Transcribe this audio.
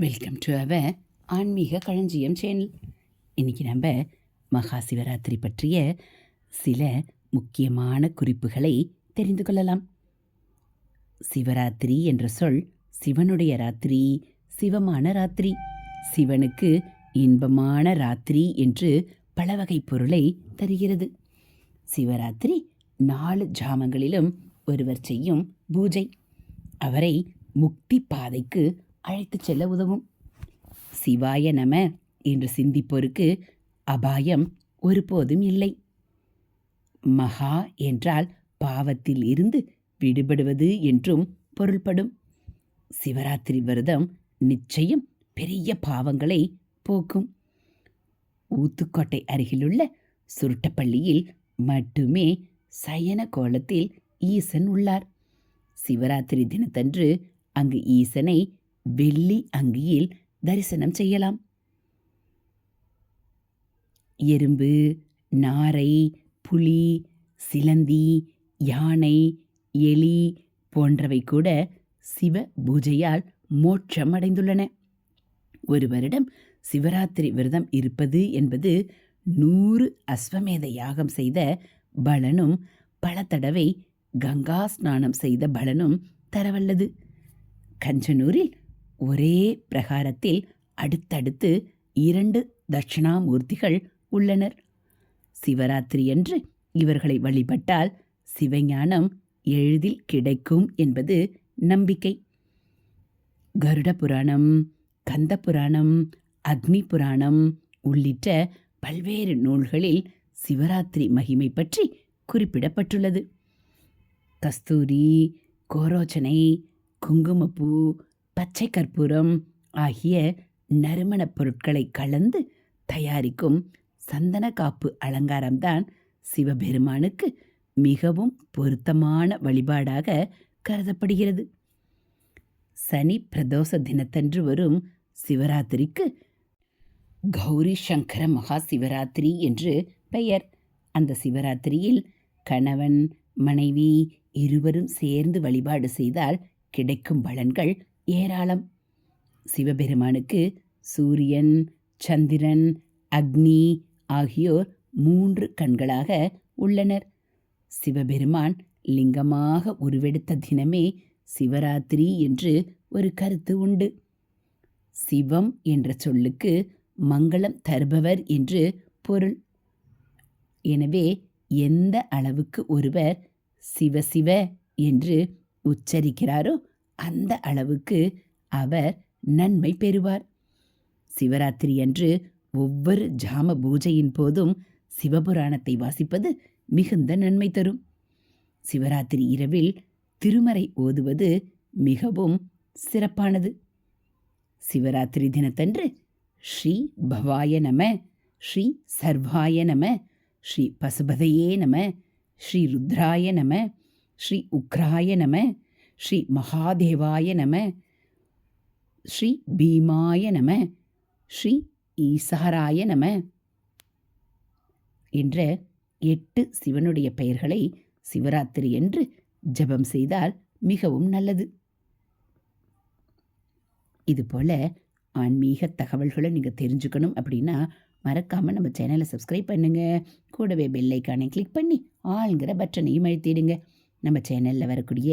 Welcome to our ஆன்மீக களஞ்சியம் channel இன்றைக்கி நம்ம மகா சிவராத்திரி பற்றிய சில முக்கியமான குறிப்புகளை தெரிந்து கொள்ளலாம். சிவராத்திரி என்ற சொல் சிவனுடைய ராத்திரி சிவமான ராத்திரி. சிவனுக்கு இன்பமான ராத்திரி என்று பல வகை பொருளை தருகிறது. சிவராத்திரி நாலு ஜாமங்களிலும் ஒருவர் செய்யும் பூஜை. அவரை முக்தி பாதைக்கு அழைத்துச் செல்ல உதவும். சிவாய நம. என்று சிந்திப்போருக்கு அபாயம் ஒருபோதும் இல்லை. மகா என்றால் பாவத்தில் இருந்து விடுபடுவது என்றும் பொருள்படும். சிவராத்திரி விரதம் நிச்சயம் பெரிய பாவங்களை போக்கும். ஊத்துக்கோட்டை அருகிலுள்ள சுருட்டப்பள்ளியில் மட்டுமே சயன கோலத்தில் ஈசன் உள்ளார். சிவராத்திரி தினத்தன்று அங்கு ஈசனை வெள்ளி அங்கியில் தரிசனம் செய்யலாம். எறும்பு நாரை புலி சிலந்தி யானை எலி போன்றவை கூட சிவ பூஜையால் மோட்சம் அடைந்துள்ளன. ஒரு வருடம் சிவராத்திரி விரதம் இருப்பது என்பது நூறு அஸ்வமேத யாகம் செய்த பலனும் பல தடவை கங்கா ஸ்நானம் செய்த பலனும் தரவல்லது. கஞ்சனூரில் ஒரே பிரகாரத்தில் அடுத்தடுத்து இரண்டு தட்சிணாமூர்த்திகள் உள்ளனர். சிவராத்திரியன்று இவர்களை வழிபட்டால் சிவஞானம் எளிதில் கிடைக்கும் என்பது நம்பிக்கை. கருட புராணம் கந்த புராணம் அக்னி புராணம் உள்ளிட்ட பல்வேறு நூல்களில் சிவராத்திரி மகிமை பற்றி குறிப்பிடப்பட்டுள்ளது. கஸ்தூரி கோரோச்சனை குங்குமப்பூ பச்சை கற்பூரம் ஆகிய நறுமணப் பொருட்களை கலந்து தயாரிக்கும் சந்தன காப்பு அலங்காரம்தான் சிவபெருமானுக்கு மிகவும் பொருத்தமான வழிபாடாக கருதப்படுகிறது. சனி பிரதோஷ தினத்தன்று வரும் சிவராத்திரிக்கு கௌரி சங்கர மகா சிவராத்திரி என்று பெயர். அந்த சிவராத்திரியில் கணவன் மனைவி இருவரும் சேர்ந்து வழிபாடு செய்தால் கிடைக்கும் பலன்கள் ஏராளம். சிவபெருமானுக்கு சூரியன் சந்திரன் அக்னி ஆகியோர் மூன்று கண்களாக உள்ளனர். சிவபெருமான் லிங்கமாக உருவெடுத்த தினமே சிவராத்திரி என்று ஒரு கருத்து உண்டு. சிவம் என்ற சொல்லுக்கு மங்களம் தருபவர் என்று பொருள். எனவே எந்த அளவுக்கு ஒருவர் சிவசிவ என்று உச்சரிக்கிறாரோ அந்த அளவுக்கு அவர் நன்மை பெறுவார். சிவராத்திரி அன்று ஒவ்வொரு ஜாம பூஜையின் போதும் சிவபுராணத்தை வாசிப்பது மிகுந்த நன்மை தரும். சிவராத்திரி இரவில் திருமறை ஓதுவது மிகவும் சிறப்பானது. சிவராத்திரி தினத்தன்று ஸ்ரீ பவாய நம ஸ்ரீ சர்வாய நம ஸ்ரீ பசுபதையே நம ஸ்ரீ ருத்ராய நம ஸ்ரீ உக்ராய நம ஸ்ரீ மகாதேவாய நம ஸ்ரீ பீமாய நம ஸ்ரீ ஈசாராய நம என்ற எட்டு சிவனுடைய பெயர்களை சிவராத்திரி என்று ஜெபம் செய்தால் மிகவும் நல்லது. இதுபோல் ஆன்மீக தகவல்களை நீங்கள் தெரிஞ்சுக்கணும் அப்படின்னா மறக்காமல் நம்ம சேனலை சப்ஸ்கிரைப் பண்ணுங்கள் கூடவே பெல்லைக்கானை கிளிக் பண்ணி ஆளுங்கிற பட்டனையும் அழுத்திடுங்க. நம்ம சேனலில் வரக்கூடிய